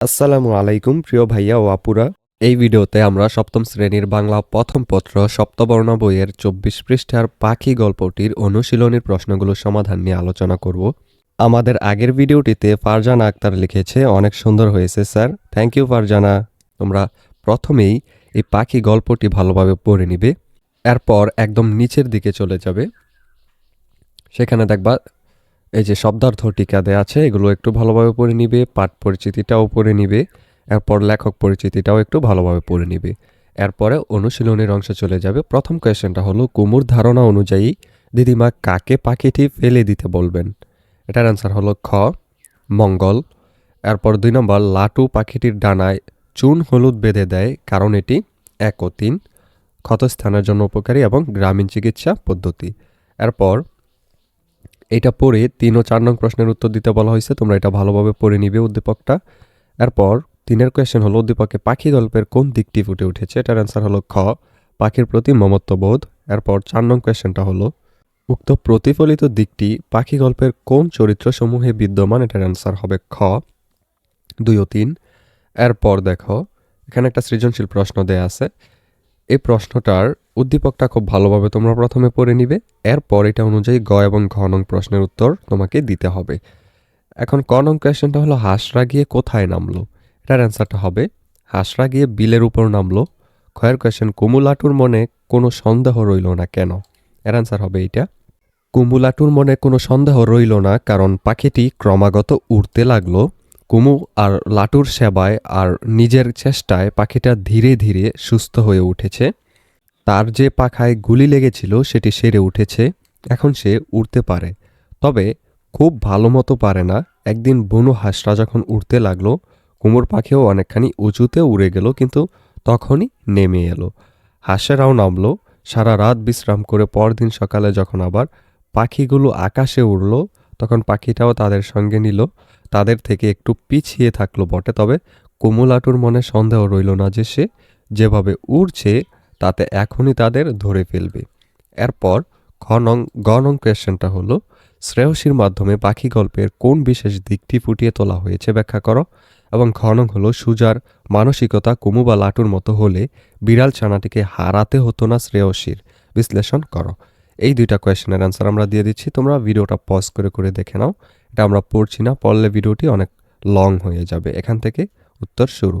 আসসালামু আলাইকুম, প্রিয় ভাইয়া ও আপুরা। এই ভিডিওতে আমরা সপ্তম শ্রেণির বাংলা প্রথম পত্র সপ্তবর্ণ বইয়ের চব্বিশ পৃষ্ঠার পাখি গল্পটির অনুশীলনীর প্রশ্নগুলোর সমাধান নিয়ে আলোচনা করব। আমাদের আগের ভিডিওটিতে ফারজানা আক্তার লিখেছে, অনেক সুন্দর হয়েছে স্যার। Thank you Farzana. তোমরা প্রথমেই এই পাখি গল্পটি ভালোভাবে পড়ে নিবে। এরপর একদম নিচের দিকে চলে যাবে। সেখানে দেখবা এই যে শব্দার্থ টিকা আছে, এগুলো একটু ভালোভাবে পড়ে নিবে, পাঠ পরিচিতিটাও পড়ে নিবে, এরপর লেখক পরিচিতিটাও একটু ভালোভাবে পড়ে নিবে। এরপরে অনুশীলনের অংশে চলে যাবে। প্রথম কোয়েশ্চেনটা হলো, কুমুর ধারণা অনুযায়ী দিদিমা কাকে পাখিটি ফেলে দিতে বলবেন? এটার অ্যান্সার হলো খ, মঙ্গল। এরপর দুই নম্বর, লাটু পাখিটির ডানায় চুন হলুদ বেঁধে দেয়, কারণ এটি এক ও তিন। ক্ষতস্থানের জন্য উপকারী এবং গ্রামীণ চিকিৎসা পদ্ধতি। এরপর এটা পড়ে তিন ও চার নং প্রশ্নের উত্তর দিতে বলা হয়েছে, তোমরা এটা ভালোভাবে পড়ে নিবে উদ্দীপকটা। এরপর তিনের কোয়েশ্চেন হলো, উদ্দীপকে পাখি গল্পের কোন দিকটি ফুটে উঠেছে? এটার অ্যান্সার হলো খ, পাখির প্রতি মমত্ববোধ। এরপর চার নং কোয়েশ্চেনটা হলো, উক্ত প্রতিফলিত দিকটি পাখি গল্পের কোন চরিত্রসমূহে বিদ্যমান? এটার অ্যান্সার হবে খ, দুই ও তিন। এরপর দেখো, এখানে একটা সৃজনশীল প্রশ্ন দেয়া আছে। এই প্রশ্নটার উদ্দীপকটা খুব ভালোভাবে তোমরা প্রথমে পড়ে নিবে। এরপর এটা অনুযায়ী গ এবং ঘ নং প্রশ্নের উত্তর তোমাকে দিতে হবে। এখন ক নং কোয়েশ্চেনটা হলো, হাঁসরা গিয়ে কোথায় নামলো? এটার অ্যান্সারটা হবে, হাঁসরা গিয়ে বিলের উপর নামলো। খয়ের কোয়েশ্চেন, কুমুলাটুর মনে কোনো সন্দেহ রইল না কেন? এর অ্যান্সার হবে এইটা, কুমুলাটুর মনে কোনো সন্দেহ রইল না কারণ পাখিটি ক্রমাগত উড়তে লাগল। কুমু আর লাটুর সেবায় আর নিজের চেষ্টায় পাখিটা ধীরে ধীরে সুস্থ হয়ে উঠেছে। তার যে পাখায় গুলি লেগেছিল সেটি সেরে উঠেছে, এখন সে উড়তে পারে। তবে খুব ভালো মতো পারে না। একদিন বনু হাঁসরা যখন উড়তে লাগল, কুমোর পাখিও অনেকখানি উঁচুতে উড়ে গেল, কিন্তু তখনই নেমে এলো। হাঁসেরাও নামলো। সারা রাত বিশ্রাম করে পরদিন সকালে যখন আবার পাখিগুলো আকাশে উড়ল, তখন পাখিটাও তাদের সঙ্গে নিল। তাদের থেকে একটু পিছিয়ে থাকল বটে, তবে কুমুলাটুর মনে সন্দেহ রইল না যে সে যেভাবে উড়ছে তাতে এখনই তাদের ধরে ফেলবে। এরপর খ নং গ কোয়েশ্চেনটা হলো, শ্রেয়সীর মাধ্যমে পাখি গল্পের কোন বিশেষ দিকটি ফুটিয়ে তোলা হয়েছে ব্যাখ্যা করো, এবং খ নং হলো সুজার মানসিকতা কুমু বা লাটুর মতো হলে বিড়াল ছানাটিকে হারাতে হতো না শ্রেয়সীর। বিশ্লেষণ করো। এই দুইটা কোয়েশ্চেনের অ্যান্সার আমরা দিয়ে দিচ্ছি। তোমরা ভিডিওটা পজ করে করে দেখে নাও। এটা আমরা পড়ছি না, পড়লে ভিডিওটি অনেক লং হয়ে যাবে। এখান থেকে উত্তর শুরু।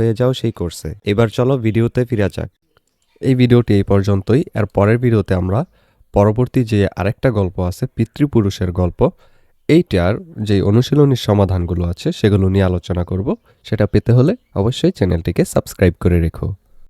হয়ে যাও সেই কোর্সে এবার চলো ভিডিওতে ফিরে যাক। এই ভিডিওটি এই পর্যন্তই। আর পরের ভিডিওতে আমরা পরবর্তী যে আরেকটা গল্প আছে, পিতৃপুরুষের গল্প এইটার যে অনুশীলনীর সমাধানগুলো আছে, সেগুলো নিয়ে আলোচনা করব। সেটা পেতে হলে অবশ্যই চ্যানেলটিকে সাবস্ক্রাইব করে রেখো।